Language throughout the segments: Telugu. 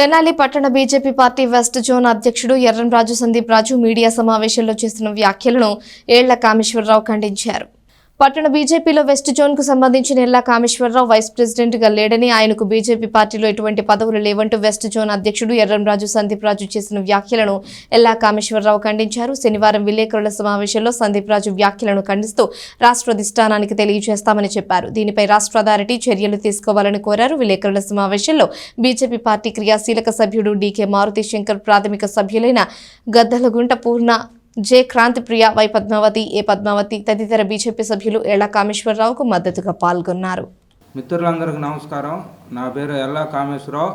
తెనాలి పట్టణ బీజేపీ పార్టీ వెస్ట్ జోన్ అధ్యక్షుడు ఎర్రంరాజు సందీప్ రాజు మీడియా సమావేశంలో చేసిన వ్యాఖ్యలను ఏళ్ళ కామేశ్వరరావు ఖండించారు. పట్టణ బీజేపీలో వెస్ట్ జోన్కు సంబంధించిన ఎల్లా కామేశ్వరరావు వైస్ ప్రెసిడెంట్గా లేడని ఆయనకు బీజేపీ పార్టీలో ఎటువంటి పదవులు లేవంటూ వెస్ట్ జోన్ అధ్యక్షుడు ఎర్రంరాజు సందీప్ రాజు చేసిన వ్యాఖ్యలను ఎల్లా కామేశ్వరరావు ఖండించారు. శనివారం విలేకరుల సమావేశంలో సందీప్ రాజు వ్యాఖ్యలను ఖండిస్తూ రాష్ట్ర అధిష్టానానికి తెలియజేస్తామని చెప్పారు. దీనిపై రాష్ట్ర అథారిటీ చర్యలు తీసుకోవాలని కోరారు. విలేకరుల సమావేశంలో బీజేపీ పార్టీ క్రియాశీలక సభ్యుడు డీకే మారుతి శంకర్ ప్రాథమిక సభ్యులైన Gaddalagunta Purna J Kranthipriya Y Padmavathi A Padmavathi తదితర బీజేపీ సభ్యులు ఎళ్ళ కామేశ్వరరావుకు మద్దతుగా పాల్గొన్నారు. మిత్రులందరికీ నమస్కారం. నా పేరు ఎల్లా కామేశ్వరరావు.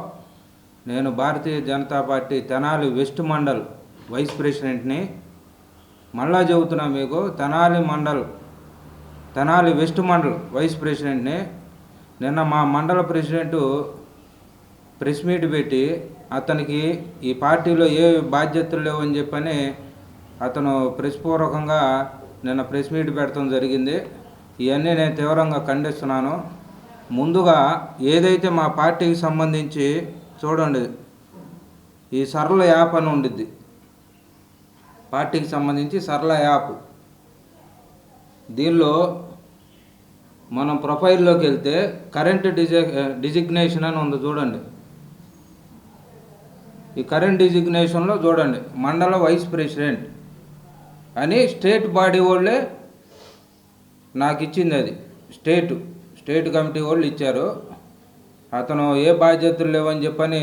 నేను Bharatiya Janata party Tenali west mandal vice ప్రెసిడెంట్ని. మళ్ళా చెబుతున్నా మీకు తెనాలి మండల్ తెనాలి వెస్ట్ మండల్ వైస్ ప్రెసిడెంట్ని. నిన్న మా మండల ప్రెసిడెంటు ప్రెస్ మీట్ పెట్టి అతనికి ఈ పార్టీలో ఏ బాధ్యతలు లేవని చెప్పని అతను ప్రెస్ పూర్వకంగా నిన్న ప్రెస్ మీట్ పెట్టడం జరిగింది. ఇవన్నీ నేను తీవ్రంగా ఖండిస్తున్నాను. ముందుగా ఏదైతే మా పార్టీకి సంబంధించి చూడండి ఈ సరళ యాప్ అని ఉండిద్ది. పార్టీకి సంబంధించి సరళ యాప్. దీనిలో మనం ప్రొఫైల్లోకి వెళ్తే కరెంట్ డిజి డిజిగ్నేషన్ అని ఉంది చూడండి. ఈ కరెంట్ డిజిగ్నేషన్లో చూడండి మండల వైస్ ప్రెసిడెంట్. అని స్టేట్ బాడీ వాళ్ళే నాకు ఇచ్చింది అది. స్టేట్ స్టేట్ కమిటీ వాళ్ళు ఇచ్చారు. అతను ఏ బాధ్యతలు లేవని చెప్పని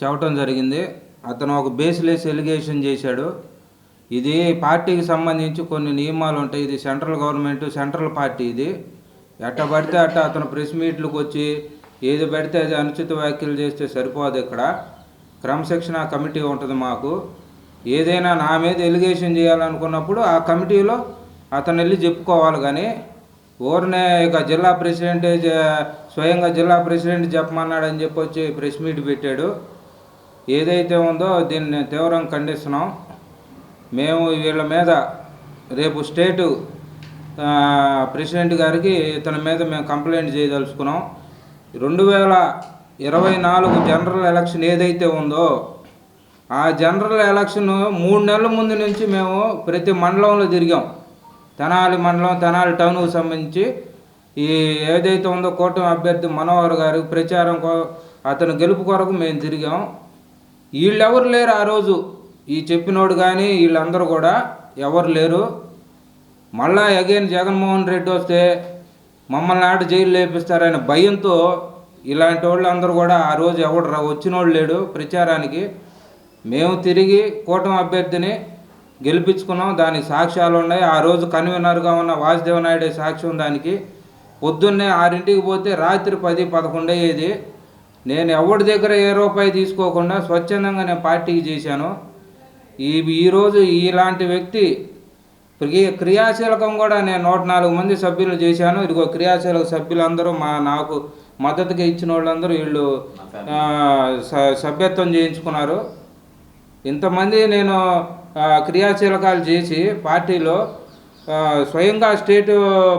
చెప్పటం జరిగింది. అతను ఒక బేస్లెస్ ఎలిగేషన్ చేశాడు. ఇది పార్టీకి సంబంధించి కొన్ని నియమాలు ఉంటాయి. ఇది సెంట్రల్ గవర్నమెంట్ సెంట్రల్ పార్టీ ఇది. ఎట్ట పడితే అట్ట అతను ప్రెస్ మీట్లకు వచ్చి ఏది పడితే అది అనుచిత వ్యాఖ్యలు చేస్తే సరిపోదు ఇక్కడ. క్రమశిక్షణ కమిటీ ఉంటుంది మాకు. ఏదైనా నా మీద ఎలిగేషన్ చేయాలనుకున్నప్పుడు ఆ కమిటీలో అతను వెళ్ళి చెప్పుకోవాలి. కానీ ఊరినే ఇక జిల్లా ప్రెసిడెంట్ స్వయంగా జిల్లా ప్రెసిడెంట్ చెప్పమన్నాడని చెప్పి వచ్చి ప్రెస్ మీట్ పెట్టాడు. ఏదైతే ఉందో దీన్ని తీవ్రంగా ఖండిస్తున్నాం. మేము వీళ్ళ మీద రేపు స్టేటు ప్రెసిడెంట్ గారికి ఇతని మీద మేము కంప్లైంట్ చేయదలుచుకున్నాం. రెండు వేల ఇరవై నాలుగు జనరల్ ఎలక్షన్ ఏదైతే ఉందో ఆ జనరల్ ఎలక్షన్ మూడు నెలల ముందు నుంచి మేము ప్రతి మండలంలో తిరిగాం తెనాలి మండలం తెనాలి టౌన్కు సంబంధించి ఈ ఏదైతే ఉందో కూటమి అభ్యర్థి మనోహర్ గారి ప్రచారం కో అతను గెలుపు కొరకు మేము తిరిగాం. వీళ్ళెవరు లేరు ఆ రోజు? ఈ చెప్పినోడు కానీ వీళ్ళందరూ కూడా ఎవరు లేరు? మళ్ళా అగైన్ జగన్మోహన్ రెడ్డి వస్తే మమ్మల్ని ఆట జైలు లేపిస్తారనే భయంతో ఇలాంటి వాళ్ళందరూ కూడా ఆ రోజు ఎవడు రా వచ్చినోడు లేడు ప్రచారానికి. మేము తిరిగి కూటమి అభ్యర్థిని గెలిపించుకున్నాం. దానికి సాక్ష్యాలు ఉన్నాయి. ఆ రోజు కన్వీనర్గా ఉన్న వాసుదేవ నాయుడే సాక్ష్యం దానికి. పొద్దున్నే ఆరింటికి పోతే రాత్రి పది పదకొండు అయ్యేది. నేను ఎవరి దగ్గర ఏ రూపాయి తీసుకోకుండా స్వచ్ఛందంగా నేను పార్టీకి చేశాను. ఈ ఈరోజు ఇలాంటి వ్యక్తి క్రియ- క్రియాశీలకం కూడా నేను నూట నాలుగు మంది సభ్యులు చేశాను. ఇదిగో క్రియాశీలక సభ్యులందరూ మా నాకు మద్దతుగా ఇచ్చిన వాళ్ళందరూ వీళ్ళు సభ్యత్వం చేయించుకున్నారు. ఇంతమంది నేను క్రియాశీలకాలు చేసి పార్టీలో స్వయంగా స్టేట్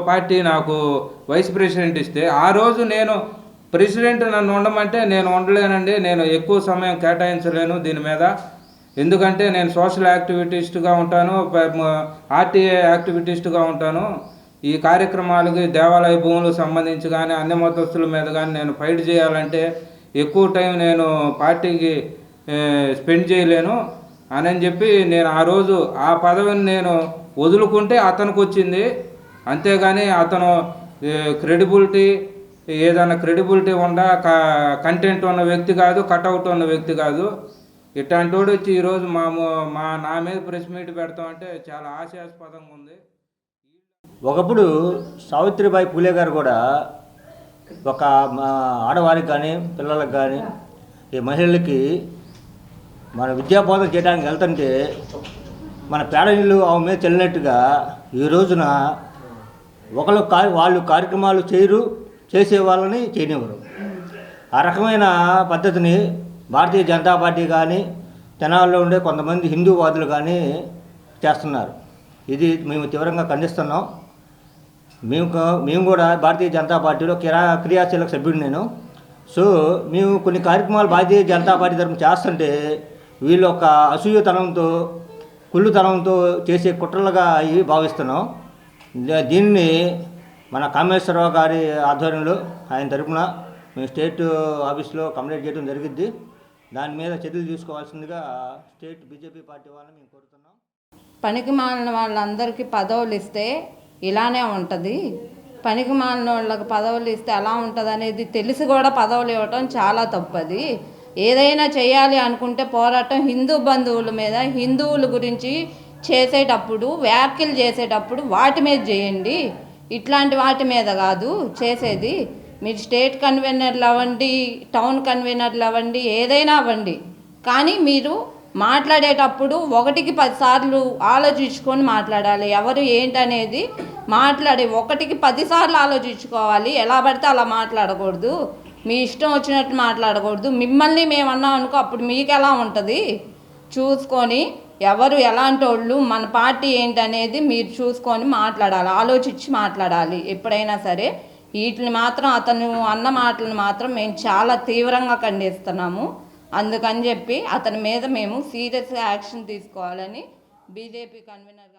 పార్టీ నాకు వైస్ ప్రెసిడెంట్ ఇస్తే ఆ రోజు నేను ప్రెసిడెంట్ నన్ను ఉండమంటే నేను ఉండలేనండి నేను ఎక్కువ సమయం కేటాయించలేను దీని మీద. ఎందుకంటే నేను సోషల్ యాక్టివిటీస్ట్గా ఉంటాను ఆర్టీఏ యాక్టివిటీస్ట్గా ఉంటాను. ఈ కార్యక్రమాలకి దేవాలయ భూములకు సంబంధించి కానీ అన్ని మతస్థుల మీద కానీ నేను ఫైట్ చేయాలంటే ఎక్కువ టైం నేను పార్టీకి స్పెండ్ చేయలేను అని చెప్పి నేను ఆ రోజు ఆ పదవిని నేను వదులుకుంటే అతనికి వచ్చింది అంతేగాని అతను క్రెడిబిలిటీ ఏదైనా క్రెడిబిలిటీ ఉండ కంటెంట్ ఉన్న వ్యక్తి కాదు కట్అవుట్ ఉన్న వ్యక్తి కాదు. ఇట్లాంటి వాడు వచ్చి ఈరోజు మా మా నా మీద ప్రెస్ మీట్ పెడతామంటే చాలా ఆశాస్పదంగా ఉంది. ఒకప్పుడు సావిత్రిబాయి పూలే గారు కూడా ఒక మా ఆడవారికి కానీ పిల్లలకు కానీ ఈ మహిళలకి మన విద్యా బోధన చేయడానికి వెళ్తుంటే మన పేడ నీళ్ళు ఆమె మీద చల్లినట్టుగా ఈ రోజున ఒకళ్ళు కా వాళ్ళు కార్యక్రమాలు చేయరు చేసే వాళ్ళని చేయనివ్వరు. ఆ రకమైన పద్ధతిని భారతీయ జనతా పార్టీ కానీ తెనాల్లో ఉండే కొంతమంది హిందూవాదులు కానీ చేస్తున్నారు. ఇది మేము తీవ్రంగా ఖండిస్తున్నాం. మేము మేము కూడా భారతీయ జనతా పార్టీలో కిరా క్రియాశీలక సభ్యుడు నేను. సో మేము కొన్ని కార్యక్రమాలు భారతీయ జనతా పార్టీ తరఫున చేస్తుంటే వీళ్ళు ఒక అసూయతనంతో కుళ్ళుతనంతో చేసే కుట్రలుగా అవి భావిస్తున్నాం. దీన్ని మన కామేశ్వరరావు గారి ఆధ్వర్యంలో ఆయన తరపున మేము స్టేట్ ఆఫీస్లో కంప్లైంట్ చేయడం జరిగింది దాని మీద చర్యలు తీసుకోవాల్సిందిగా స్టేట్ బీజేపీ పార్టీ వాళ్ళని మేము కోరుతున్నాం. పనికి మాలిన వాళ్ళందరికీ పదవులు ఇస్తే ఇలానే ఉంటుంది. పనికి మాలిన వాళ్ళకి పదవులు ఇస్తే ఎలా ఉంటుంది అనేది తెలిసి కూడా పదవులు ఇవ్వటం చాలా తప్పది. ఏదైనా చేయాలి అనుకుంటే పోరాటం హిందూ బంధువుల మీద హిందువుల గురించి చేసేటప్పుడు వ్యాఖ్యలు చేసేటప్పుడు వాటి మీద చేయండి. ఇట్లాంటి వాటి మీద కాదు చేసేది. మీరు స్టేట్ కన్వీనర్లు అవ్వండి టౌన్ కన్వీనర్లు అవ్వండి ఏదైనా అవ్వండి. కానీ మీరు మాట్లాడేటప్పుడు ఒకటికి పదిసార్లు ఆలోచించుకొని మాట్లాడాలి. ఎవరు ఏంటనేది మాట్లాడి ఒకటికి పదిసార్లు ఆలోచించుకోవాలి. ఎలా పడితే అలా మాట్లాడకూడదు. మీ ఇష్టం వచ్చినట్టు మాట్లాడకూడదు. మిమ్మల్ని మేమన్నాం అనుకో అప్పుడు మీకు ఎలా ఉంటుంది? చూసుకొని ఎవరు ఎలాంటి వాళ్ళు మన పార్టీ ఏంటనేది మీరు చూసుకొని మాట్లాడాలి. ఆలోచించి మాట్లాడాలి. ఎప్పుడైనా సరే వీటిని మాత్రం అతను అన్న మాటలను మాత్రం మేము చాలా తీవ్రంగా ఖండిస్తున్నాము. అందుకని చెప్పి అతని మీద మేము సీరియస్గా యాక్షన్ తీసుకోవాలని బీజేపీ కన్వీనర్